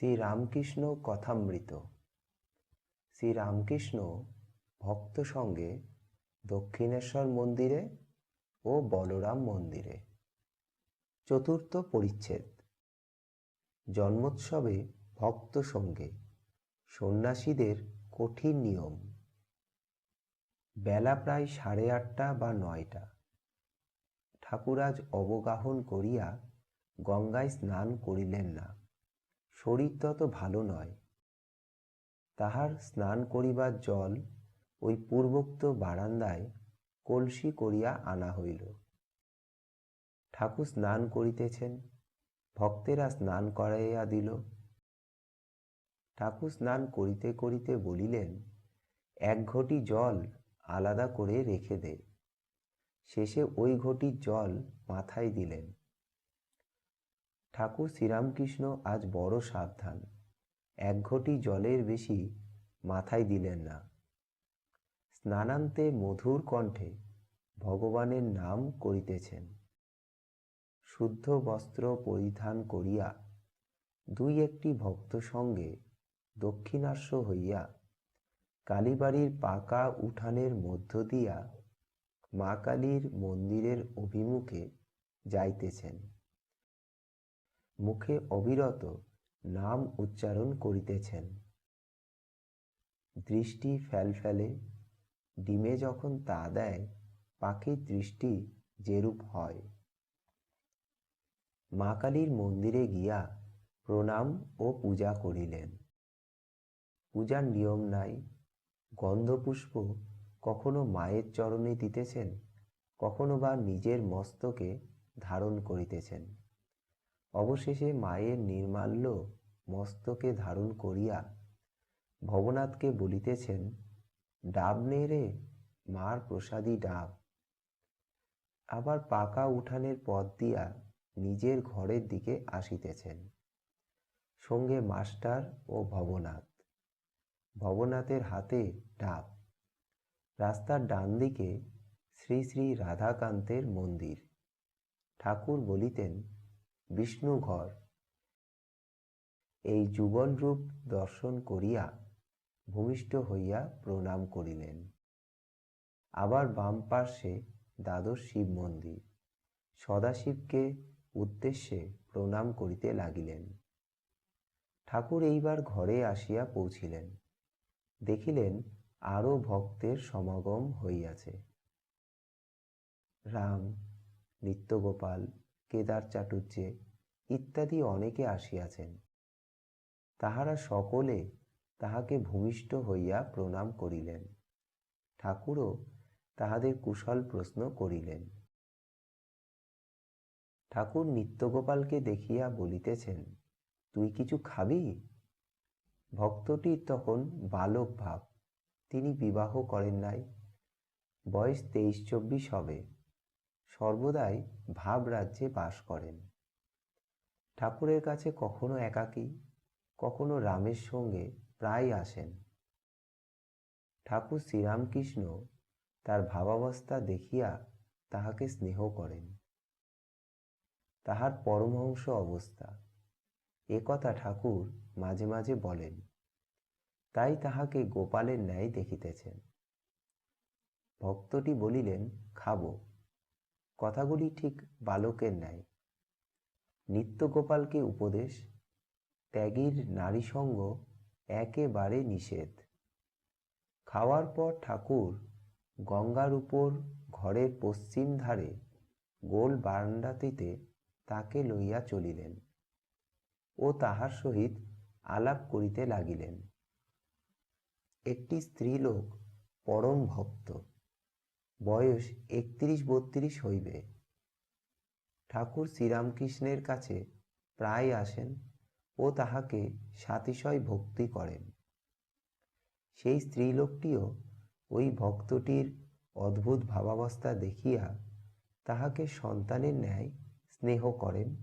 শ্রীরামকৃষ্ণ কথামৃত। শ্রীরামকৃষ্ণ ভক্ত সঙ্গে দক্ষিণেশ্বর মন্দিরে ও বলরাম মন্দিরে। চতুর্থ পরিচ্ছেদ। জন্মোৎসবে ভক্ত সঙ্গে সন্ন্যাসীদের কঠিন নিয়ম। বেলা প্রায় সাড়ে আটটা বা নয়টা। ঠাকুরাজ অবগাহন করিয়া গঙ্গায় স্নান করিলেন না। শরীর তত ভালো নয়। তাহার স্নান করিবার জল ওই পূর্বোক্ত বারান্দায় কলসি করিয়া আনা হইল। ঠাকুর স্নান করিতেছেন, ভক্তেরা স্নান করাইয়া দিল। ঠাকুর স্নান করিতে করিতে বলিলেন, এক ঘটি জল আলাদা করে রেখে দে। শেষে ওই ঘটির জল মাথায় দিলেন। ঠাকুর শ্রীরামকৃষ্ণ আজ বড় সাবধান। এক ঘটি জলের বেশি মাথায় দিলেন না। স্নানান্তে মধুর কণ্ঠে ভগবানের নাম করিতেছেন। শুদ্ধ বস্ত্র পরিধান করিয়া দুই একটি ভক্ত সঙ্গে দক্ষিণাস্য হইয়া কালীবাড়ির পাকা উঠানের মধ্য দিয়া মা কালীর মন্দিরের অভিমুখে যাইতেছেন। মুখে অবিরত নাম উচ্চারণ করিতেছেন। দৃষ্টি ফেলফেলে ডিমে যখন তা দেয়, পাখির দৃষ্টি যেরূপ হয়। মা কালীর মন্দিরে গিয়া প্রণাম ও পূজা করিলেন। পূজার নিয়ম নাই, গন্ধপুষ্প কখনো মায়ের চরণে দিতেছেন, কখনো বা নিজের মস্তকে ধারণ করিতেছেন। অবশেষে মায়ের নির্মাল্য মস্তকে ধারণ করিয়া ভবনাথকে বলিতেছেন, ডাব নেই রে, মার প্রসাদী ডাব। আবার পাকা উঠানের পথ দিয়া নিজের ঘরের দিকে আসিতেছেন, সঙ্গে মাস্টার ও ভবনাথ। ভবনাথের হাতে ডাব। রাস্তার ডান দিকে শ্রী শ্রী রাধাকান্তের মন্দির। ঠাকুর বলিতেন বিষ্ণু ঘর। এই যুগল রূপ দর্শন করিয়া ভূমিষ্ঠ হইয়া প্রণাম করিলেন। আবার বাম পার্শ্বে দ্বাদশ শিব মন্দির। সদাশিবকে উদ্দেশ্যে প্রণাম করিতে লাগিলেন। ঠাকুর এইবার ঘরে আসিয়া পৌঁছিলেন। দেখিলেন আরও ভক্তের সমাগম হইয়াছে। রাম, নিত্যগোপাল কেদার চাটুর্যে ইত্যাদি অনেকে আসিয়াছেন। তাহারা সকলে তাহাকে ভূমিষ্ঠ হইয়া প্রণাম করিলেন। ঠাকুরও তাহাদের কুশল প্রশ্ন করিলেন। ঠাকুর নিত্যগোপালকে দেখিয়া বলিতেছেন, তুই কিছু খাবি? ভক্তটি তখন বালক ভাব, তিনি বিবাহ করেন নাই, বয়স তেইশ চব্বিশ হবে। সর্বদাই ভাব রাজ্যে বাস করেন। ঠাকুরের কাছে কখনো একাকী, কখনো রামের সঙ্গে প্রায় আসেন। ঠাকুর শ্রীরামকৃষ্ণ তার ভাবাবস্থা দেখিয়া তাহাকে স্নেহ করেন। তাহার পরমহংস অবস্থা। এ কথা ঠাকুর মাঝে মাঝে বলেন, তাই তাহাকে গোপালের ন্যায় দেখিতেছেন। ভক্তটি বলিলেন, খাব। কথাগুলি ঠিক বালকের ন্যায়। নিত্যগোপালকে উপদেশ, ত্যাগীর নারীসঙ্গ একেবারে নিষেধ। খাওয়ার পর ঠাকুর গঙ্গার উপর ঘরের পশ্চিম ধারে গোল বারান্দাটিতে তাকে লইয়া চলিলেন ও তাহার সহিত আলাপ করিতে লাগিলেন। একটি স্ত্রীলোক পরম ভক্ত। বয়স একত্রিশ বত্রিশ হইবে। ঠাকুর শ্রীরামকৃষ্ণের কাছে প্রায় আসেন ও তাহাকে সাতিশয় ভক্তি করেন। সেই স্ত্রীলোকটিও ওই ভক্তটির অদ্ভুত ভাবাবস্থা দেখিয়া তাহাকে সন্তানের ন্যায় স্নেহ করেন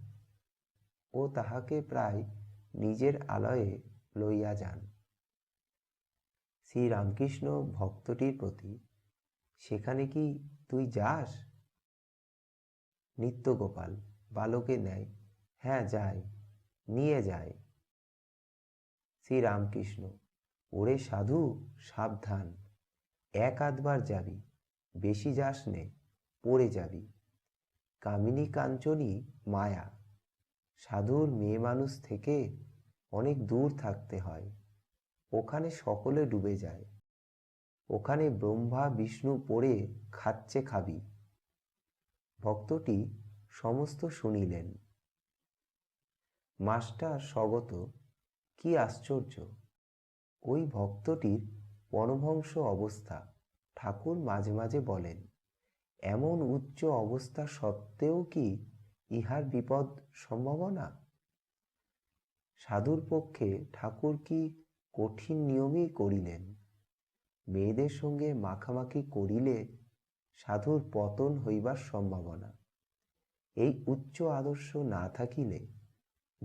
ও তাহাকে প্রায় নিজের আলয়ে লইয়া যান। শ্রীরামকৃষ্ণ ভক্তটির প্রতি সেখানে কি তুই যাস? নিত্যগোপাল বালকে নেয়। হ্যাঁ যাই, নিয়ে যায়। শ্রীরামকৃষ্ণ, ওরে সাধু, সাবধান। এক আধবার যাবি, বেশি যাস নে, পড়ে যাবি। কামিনী কাঞ্চনী মায়া। সাধুর মেয়ে মানুষ থেকে অনেক দূর থাকতে হয়। ওখানে সকলে ডুবে যায়। ওখানে ব্রহ্মা, বিষ্ণু পড়ে খাচ্ছে খাবি। ভক্তটি সমস্ত শুনিলেন। মাস্টার স্বগত, কি আশ্চর্য! ওই ভক্তটির পরভংশ অবস্থা। ঠাকুর মাঝে মাঝে বলেন, এমন উচ্চ অবস্থা সত্ত্বেও কি ইহার বিপদ সম্ভাবনা? সাধুর পক্ষে ঠাকুর কি কঠিন নিয়মই করিলেন? মেয়েদের সঙ্গে মাখামাখি করিলে সাধুর পতন হইবার সম্ভাবনা। এই উচ্চ আদর্শ না থাকিলে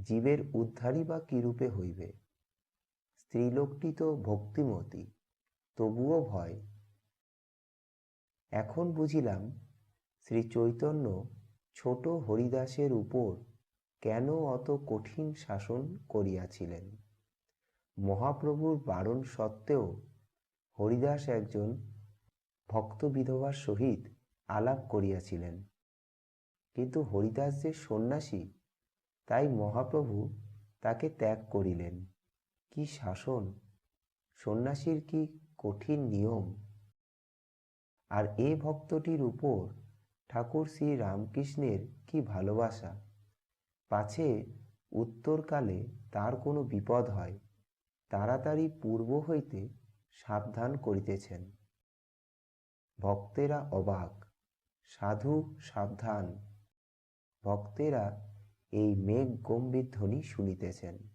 জীবের উদ্ধারই বা কিরূপে হইবে? স্ত্রীলোকটি তো ভক্তিমতী, তবুও ভয়। এখন বুঝিলাম শ্রী চৈতন্য ছোট হরিদাসের উপর কেন অত কঠিন শাসন করিয়াছিলেন? মহাপ্রভুর বারণ সত্ত্বেও হরিদাস একজন ভক্ত বিধবার সহিত আলাপ করিয়াছিলেন। কিন্তু হরিদাস যে সন্ন্যাসী, তাই মহাপ্রভু তাকে ত্যাগ করিলেন। কি শাসন? সন্ন্যাসীর কি কঠিন নিয়ম? আর এ ভক্তটির উপর ঠাকুর শ্রী রামকৃষ্ণের কি ভালোবাসা? পাছে উত্তরকালে তার কোনো বিপদ হয়? তাড়াতাড়ি পূর্ব হইতে সাবধান করিতেছেন। ভক্তেরা অবাক সাধু সাবধান। ভক্তেরা এই মেঘ গম্ভীর ধ্বনি শুনিতেছেন।